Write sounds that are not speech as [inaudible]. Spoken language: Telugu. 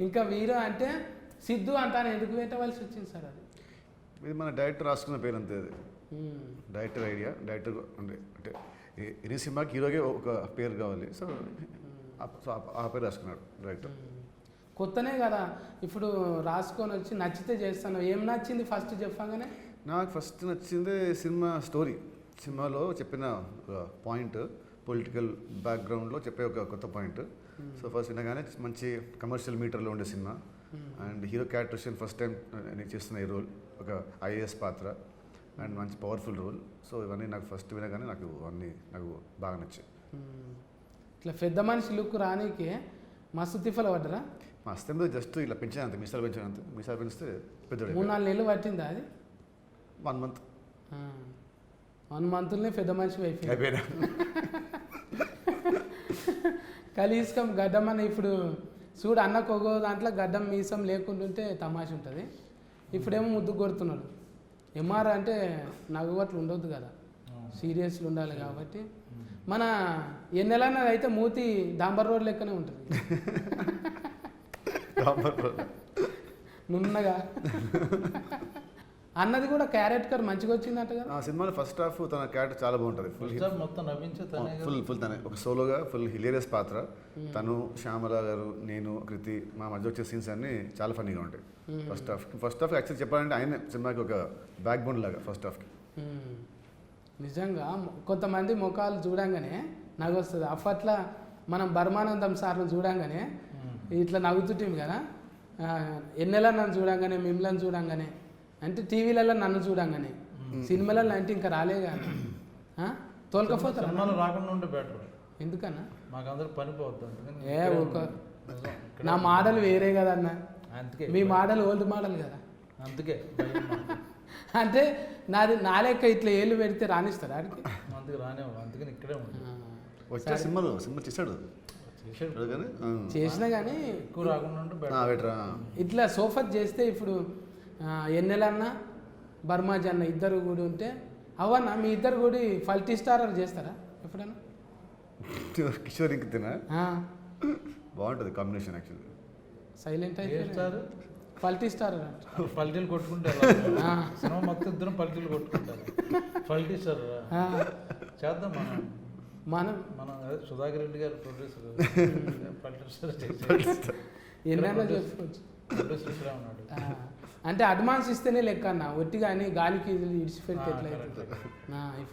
ఇంకా వీరు అంటే సిద్ధు అంటాను ఎందుకు పెట్టవలసి వచ్చింది సార్ అది? ఇది మన డైరెక్టర్ రాసుకున్న పేరు అంతే అది. డైరెక్టర్ ఐడియా డైరెక్టర్ అంటే అంటే ఎనీ సినిమాకి హీరోకే ఒక పేరు కావాలి. సో ఆ- సో ఆ పేరు రాసుకున్నాడు డైరెక్టర్. కొత్తనే కదా ఇప్పుడు రాసుకొని వచ్చి నచ్చితే చేస్తాను. ఏం నచ్చింది ఫస్ట్ చెప్పగానే? నాకు ఫస్ట్ నచ్చింది సినిమా స్టోరీ. సినిమాలో చెప్పిన పాయింట్ పొలిటికల్ బ్యాక్గ్రౌండ్లో చెప్పే ఒక కొత్త పాయింట్ సో ఫస్ట్ వినగానే మంచి కమర్షియల్ మీటర్లో ఉండే cinema. And hero characterisation first time నేను చేస్తున్న ఈ రోల్ ఒక ఐఏఎస్ పాత్ర. అండ్ మంచి పవర్ఫుల్ రోల్ సో ఇవన్నీ నాకు ఫస్ట్ వినగానే నాకు అన్నీ నాకు బాగా నచ్చాయి. మ్మ్. ఇట్లా పెద్ద మనిషి లుక్ రానీకి మస్తు తిఫల పడ్డరా? మా అస్తంలో జస్ట్ ఇలా పెంచాను మిసాలు పెంచాను అంతే. మిసాలు పెంచితే పెద్దోడు మూడు నాలుగు నెలలు పట్టిందా అది? వన్ మంత్ వన్ మంత్లోనే పెద్ద మనిషి అయిపోయింది అయిపోయినా [laughs] కలీస్కం గడ్డం అని ఇప్పుడు చూడు అన్నకు ఒక్కో దాంట్లో గడ్డం మీసం లేకుంటుంటే తమాష ఉంటుంది. ఇప్పుడేమో ముద్దు కొడుతున్నాడు ఎంఆర్ అంటే నవ్వు అట్లా ఉండొద్దు కదా. సీరియస్లు ఉండాలి కాబట్టి. మన ఎన్నెలన్నా అయితే మూతి డాంబర్ రోడ్ లెక్కనే ఉంటుంది. [laughs] నున్నగా. [laughs] అన్నది కూడా క్యారెట్ కర్ మంచిగా వచ్చిందట కదా. ఆ సినిమాలో ఫస్ట్ హాఫ్ తన క్యారెక్టర్ చాలా బాగుంటుంది. ఫుల్ హాఫ్ మొత్తం నవ్వించే. ఫుల్ ఫుల్ తనే. ఒక సోలోగా ఫుల్ హిలేరియస్ పాత్ర. తను శ్యామల గారు నేను కృతి మా మధ్య వచ్చే సీన్స్ అన్ని చాలా ఫన్నీగా ఉంటాయి. First half first half actual చెప్పాలంటే ఆయన సినిమాకి ఒక బ్యాక్ బోన్ లాగా ఫస్ట్ హాఫ్కి మ్మ్. నిజంగా కొంతమంది ముఖాలు చూడంగానే నవ్వు వస్తుంది అప్పట్లో మనం బర్మానందం సార్ను చూడంగానే ఇట్లా నవ్వుతుంటాం కదా. ఎన్నెలా నన్ను చూడంగానే మిమ్మల్ని చూడంగానే అంటే టీవీలలో నన్ను చూడంగానే. సినిమాలలో అంటే ఇంకా రాలే కానీ తోలుకపోతారా? సినిమాలు రాకుండా ఉంటే బెటర్ ఎందుకన్నా? మాకు అందరూ పని అందుకని ఏ ఒక నా మోడల్ వేరే కదన్నా. అందుకే మీ మోడల్ ఓల్డ్ మోడల్ కదా. అందుకే. అంటే నాది నా లెక్క ఇట్లా ఏళ్ళు పెడితే రాణిస్తారా ఆడికి? అందుకే రానేవాడు అందుకని ఇక్కడే వచ్చే సినిమాలో సినిమా చేశాడు? చేసినా కానీ ఎక్కువ రాకుండా ఇట్లా సోఫత్ చేస్తే ఇప్పుడు ఎన్నెలన్నా బర్మాజ్ అన్న ఇద్దరు కూడా ఉంటే అవన్నా మీ ఇద్దరు కూడా ఫల్టీ స్టార్ చేస్తారా? ఎప్పుడన్నా [laughs] కిషోర్ ఇంక తిన ఆ, బాగుంటుంది కాంబినేషన్ యాక్చువల్లీ సైలెంట్ అయితే చేస్తారు ఫల్టీ స్టార్ పల్టీలు [laughs] కొట్టుకుంటే ఆ. సినిమా మొత్తం ఇద్దరం పల్టీలు కొట్టుకుంటారు. పల్టీ సార్ ఆ, చేద్దాం మనం. మనం? మనం సుధాకర్ రెడ్డి గారు ప్రొడ్యూసర్ పల్టీ సార్ ఎన్నైనా చేసుకోవచ్చు. ప్రొడ్యూసర్ ఉన్నాడు. ఆ, అంటే అడ్వాన్స్ ఇస్తేనే లెక్క అన్న ఒట్టి కానీ గాలికి ఇడిచిపెడితే. ఆ, ఇప్పుడు